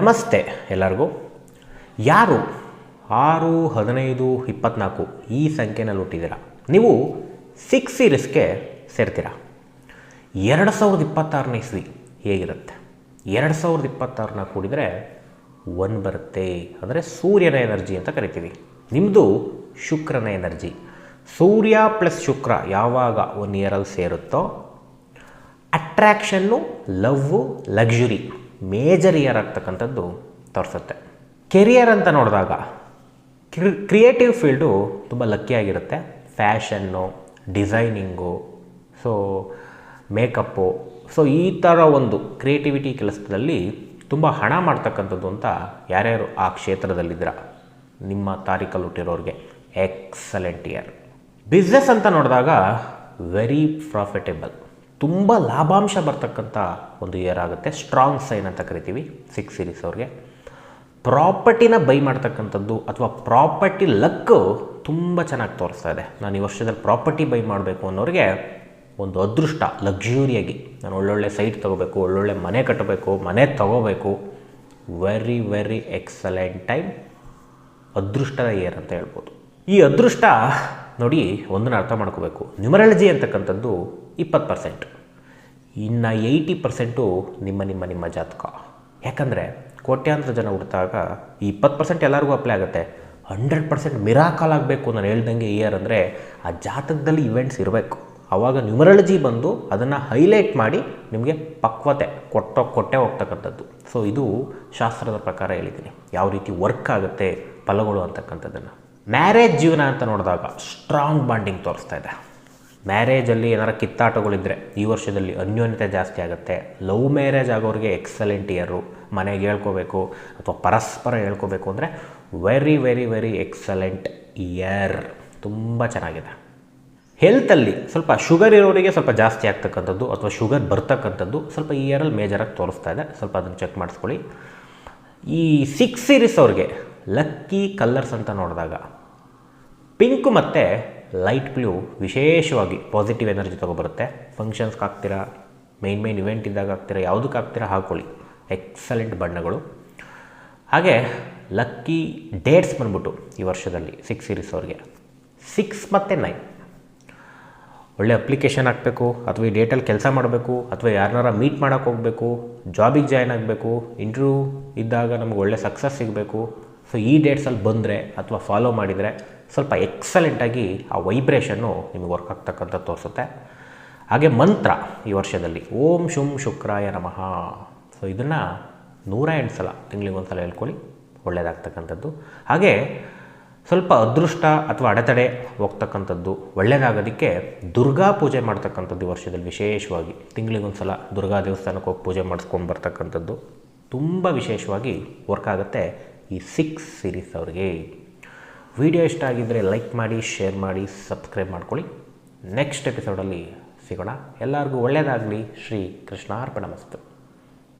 ನಮಸ್ತೆ ಎಲ್ಲರಿಗೂ. ಯಾರು? ಆರು, ಹದಿನೈದು, ಇಪ್ಪತ್ನಾಲ್ಕು ಈ ಸಂಖ್ಯೆನಲ್ಲಿ ಹುಟ್ಟಿದ್ದೀರಾ? ನೀವು ಸಿಕ್ಸ್ ಸೀರೀಸ್ಗೆ ಸೇರ್ತೀರಾ? ಎರಡು ಸಾವಿರದ ಇಪ್ಪತ್ತಾರನೇ ಇಸ್ವಿ ಹೇಗಿರುತ್ತೆ? ಎರಡು ಸಾವಿರದ ಇಪ್ಪತ್ತಾರನ್ನ ಕೂಡಿದರೆ ಒನ್ ಬರುತ್ತೆ. ಅಂದರೆ ಸೂರ್ಯನ ಎನರ್ಜಿ ಅಂತ ಕರಿತೀವಿ. ನಿಮ್ಮದು ಶುಕ್ರನ ಎನರ್ಜಿ. ಸೂರ್ಯ ಪ್ಲಸ್ ಶುಕ್ರ ಯಾವಾಗ ಒನ್ ಇಯರಲ್ಲಿ ಸೇರುತ್ತೋ? Attraction love luxury major year ಆಗ್ತಕ್ಕಂಥದ್ದು ತೋರಿಸುತ್ತೆ. ಕೆರಿಯರ್ ಅಂತ ನೋಡಿದಾಗ ಕ್ರಿ, ಕ್ರಿಯೇಟಿವ್ ಫೀಲ್ಡು ತುಂಬ ಲಕ್ಕಿಯಾಗಿರುತ್ತೆ fashion, designing, so, makeup, so, ಈ ಥರ ಒಂದು ಕ್ರಿಯೇಟಿವಿಟಿ ಕೆಲಸದಲ್ಲಿ ತುಂಬ ಹಣ ಮಾಡ್ತಕ್ಕಂಥದ್ದು ಅಂತ ಯಾರ್ಯಾರು ಆ ಕ್ಷೇತ್ರದಲ್ಲಿದ್ದೀರ? ನಿಮ್ಮ ತಾರೀಕಲ್ಲಿ ಹುಟ್ಟಿರೋರಿಗೆ ಎಕ್ಸಲೆಂಟ್ ಇಯರ್. ಬಿಸ್ನೆಸ್ ಅಂತ ನೋಡಿದಾಗ ವೆರಿ ಪ್ರಾಫಿಟೇಬಲ್. ತುಂಬ ಲಾಭಾಂಶ ಬರ್ತಕ್ಕಂಥ ಒಂದು ಇಯರ್ ಆಗುತ್ತೆ. ಸ್ಟ್ರಾಂಗ್ ಸೈನ್ ಅಂತ ಕರಿತೀವಿ ಸಿಕ್ಸ್ ಸೀರೀಸ್ ಅವ್ರಿಗೆ. ಪ್ರಾಪರ್ಟಿನ ಬೈ ಮಾಡ್ತಕ್ಕಂಥದ್ದು ಅಥವಾ ಪ್ರಾಪರ್ಟಿ ಲಕ್ಕು ತುಂಬ ಚೆನ್ನಾಗಿ ತೋರಿಸ್ತಾ ಇದೆ. ನಾನು ಈ ವರ್ಷದಲ್ಲಿ ಪ್ರಾಪರ್ಟಿ ಬೈ ಮಾಡಬೇಕು ಅನ್ನೋರಿಗೆ ಒಂದು ಅದೃಷ್ಟ ಲಕ್ಸುರಿಯಾಗಿ ನಾನು ಒಳ್ಳೊಳ್ಳೆ ಸೈಟ್ ತೊಗೋಬೇಕು, ಒಳ್ಳೊಳ್ಳೆ ಮನೆ ಕಟ್ಟಬೇಕು, ಮನೆ ತೊಗೋಬೇಕು. ವೆರಿ ವೆರಿ ಎಕ್ಸಲೆಂಟ್ ಟೈಮ್ ಅದೃಷ್ಟದ ಇಯರ್ ಅಂತ ಹೇಳ್ಬೋದು. ಈ ಅದೃಷ್ಟ ನೋಡಿ ಒಂದನ್ನು ಅರ್ಥ ಮಾಡ್ಕೋಬೇಕು. ನ್ಯೂಮರಾಲಜಿ ಅಂತಕ್ಕಂಥದ್ದು ಇಪ್ಪತ್ತು ಪರ್ಸೆಂಟ್ ಇನ್ನು ಏಯ್ಟಿ ಪರ್ಸೆಂಟು ನಿಮ್ಮ ನಿಮ್ಮ ನಿಮ್ಮ ಜಾತಕ. ಯಾಕಂದರೆ ಕೋಟ್ಯಾಂತರ ಜನ ಹುಡ್ತಾಗ ಈ ಇಪ್ಪತ್ತು ಪರ್ಸೆಂಟ್ ಎಲ್ಲರಿಗೂ ಅಪ್ಲೈ ಆಗುತ್ತೆ. ಹಂಡ್ರೆಡ್ ಪರ್ಸೆಂಟ್ ಮಿರಾಕಲ್ ಆಗಬೇಕು ನಾನು ಹೇಳ್ದಂಗೆ ಇಯರ್ ಅಂದರೆ ಆ ಜಾತಕದಲ್ಲಿ ಇವೆಂಟ್ಸ್ ಇರಬೇಕು. ಆವಾಗ ನ್ಯೂಮರಾಲಜಿ ಬಂದು ಅದನ್ನು ಹೈಲೈಟ್ ಮಾಡಿ ನಿಮಗೆ ಪಕ್ವತೆ, ಕೊಟ್ಟೋ ಕೊಟ್ಟೆ ಹೋಗ್ತಕ್ಕಂಥದ್ದು. ಸೊ ಇದು ಶಾಸ್ತ್ರದ ಪ್ರಕಾರ ಹೇಳಿದ್ದೀನಿ. ಯಾವ ರೀತಿ ವರ್ಕ್ ಆಗುತ್ತೆ, ಫಲಗಳು ಅಂತಕ್ಕಂಥದ್ದನ್ನು. ಮ್ಯಾರೇಜ್ ಜೀವನ ಅಂತ ನೋಡಿದಾಗ ಸ್ಟ್ರಾಂಗ್ ಬಾಂಡಿಂಗ್ ತೋರಿಸ್ತಾ ಇದೆ. ಮ್ಯಾರೇಜಲ್ಲಿ ಏನಾರ ಕಿತ್ತಾಟಗಳಿದ್ದರೆ ಈ ವರ್ಷದಲ್ಲಿ ಅನ್ಯೋನ್ಯತೆ ಜಾಸ್ತಿ ಆಗುತ್ತೆ. ಲವ್ ಮ್ಯಾರೇಜ್ ಆಗೋರಿಗೆ ಎಕ್ಸಲೆಂಟ್ ಇಯರು ಮನೆಗೆ ಹೇಳ್ಕೋಬೇಕು ಅಥವಾ ಪರಸ್ಪರ ಹೇಳ್ಕೋಬೇಕು ಅಂದರೆ very very very excellent year ತುಂಬ ಚೆನ್ನಾಗಿದೆ. ಹೆಲ್ತಲ್ಲಿ ಸ್ವಲ್ಪ ಶುಗರ್ ಇರೋರಿಗೆ ಸ್ವಲ್ಪ ಜಾಸ್ತಿ ಆಗ್ತಕ್ಕಂಥದ್ದು ಅಥವಾ ಶುಗರ್ ಬರ್ತಕ್ಕಂಥದ್ದು ಸ್ವಲ್ಪ ಈ ಇಯರಲ್ಲಿ ಮೇಜರಾಗಿ ತೋರಿಸ್ತಾ ಇದೆ. ಸ್ವಲ್ಪ ಅದನ್ನು ಚೆಕ್ ಮಾಡಿಸ್ಕೊಳ್ಳಿ. ಈ ಸಿಕ್ಸ್ ಸೀರೀಸ್ ಅವ್ರಿಗೆ ಲಕ್ಕಿ ಕಲ್ಲರ್ಸ್ ಅಂತ ನೋಡಿದಾಗ ಪಿಂಕ್ ಮತ್ತು ಲೈಟ್ ಬ್ಲೂ ವಿಶೇಷವಾಗಿ ಪಾಸಿಟಿವ್ ಎನರ್ಜಿ ತೊಗೊಬರುತ್ತೆ. ಫಂಕ್ಷನ್ಸ್ಗೆ ಹಾಕ್ತೀರಾ ಮೈನ್ ಮೈನ್ ಇವೆಂಟ್ ಇದ್ದಾಗ ಹಾಕ್ತೀರಾ, ಯಾವುದಕ್ಕೆ ಹಾಕ್ತೀರಾ ಹಾಕ್ಕೊಳ್ಳಿ ಎಕ್ಸಲೆಂಟ್ ಬಣ್ಣಗಳು. ಹಾಗೆ ಲಕ್ಕಿ ಡೇಟ್ಸ್ ಬಂದ್ಬಿಟ್ಟು ಈ ವರ್ಷದಲ್ಲಿ ಸಿಕ್ಸ್ ಸೀರೀಸ್ ಅವ್ರಿಗೆ. ಸಿಕ್ಸ್ ಮತ್ತು ನೈನ್ ಒಳ್ಳೆ ಅಪ್ಲಿಕೇಶನ್ ಹಾಕಬೇಕು, ಅಥವಾ ಈ ಡೇಟಲ್ಲಿ ಕೆಲಸ ಮಾಡಬೇಕು, ಅಥವಾ ಯಾರನ್ನಾರ ಮೀಟ್ ಮಾಡೋಕ್ಕೆ ಹೋಗಬೇಕು ಜಾಬಿಗೆ ಜಾಯ್ನ್ ಆಗಬೇಕು ಇಂಟ್ರ್ಯೂ ಇದ್ದಾಗ ನಮ್ಗೆ ಒಳ್ಳೆ ಸಕ್ಸಸ್ ಸಿಗಬೇಕು. ಸೊ ಈ ಡೇಟ್ಸಲ್ಲಿ ಬಂದರೆ ಅಥವಾ ಫಾಲೋ ಮಾಡಿದರೆ ಸ್ವಲ್ಪ ಎಕ್ಸಲೆಂಟಾಗಿ ಆ ವೈಬ್ರೇಷನ್ನು ನಿಮಗೆ ವರ್ಕ್ ಆಗ್ತಕ್ಕಂಥ ತೋರಿಸುತ್ತೆ. ಹಾಗೆ ಮಂತ್ರ ಈ ವರ್ಷದಲ್ಲಿ, ಓಂ ಶುಂ ಶುಕ್ರಾಯ ನಮಃ. ಸೊ ಇದನ್ನು ನೂರ ಎಂಟು ಸಲ ತಿಂಗಳಿಗೆ ಒಂದು ಸಲ ಹೇಳ್ಕೊಳ್ಳಿ ಒಳ್ಳೆಯದಾಗ್ತಕ್ಕಂಥದ್ದು ಹಾಗೆ ಸ್ವಲ್ಪ ಅದೃಷ್ಟ ಅಥವಾ ಅಡೆತಡೆ ಹೋಗ್ತಕ್ಕಂಥದ್ದು ಒಳ್ಳೆಯದಾಗೋದಕ್ಕೆ ದುರ್ಗಾ ಪೂಜೆ ಮಾಡ್ತಕ್ಕಂಥದ್ದು ಈ ವರ್ಷದಲ್ಲಿ ವಿಶೇಷವಾಗಿ. ತಿಂಗಳಿಗೊಂದು ಸಲ ದುರ್ಗಾ ದೇವಸ್ಥಾನಕ್ಕೆ ಹೋಗಿ ಪೂಜೆ ಮಾಡಿಸ್ಕೊಂಡು ಬರ್ತಕ್ಕಂಥದ್ದು. ತುಂಬ ವಿಶೇಷವಾಗಿ ವರ್ಕ್ ಆಗುತ್ತೆ ಈ ಸಿಕ್ಸ್ ಸೀರೀಸ್ ಅವ್ರಿಗೆ. ವಿಡಿಯೋ ಇಷ್ಟ ಆಗಿದ್ದರೆ ಲೈಕ್ ಮಾಡಿ, ಶೇರ್ ಮಾಡಿ, ಸಬ್ಸ್ಕ್ರೈಬ್ ಮಾಡ್ಕೊಳ್ಳಿ. ನೆಕ್ಸ್ಟ್ ಎಪಿಸೋಡಲ್ಲಿ ಸಿಗೋಣ. ಎಲ್ಲರಿಗೂ ಒಳ್ಳೆಯದಾಗಲಿ ಶ್ರೀ ಕೃಷ್ಣಾರ್ಪಣ ಮಸ್ತು.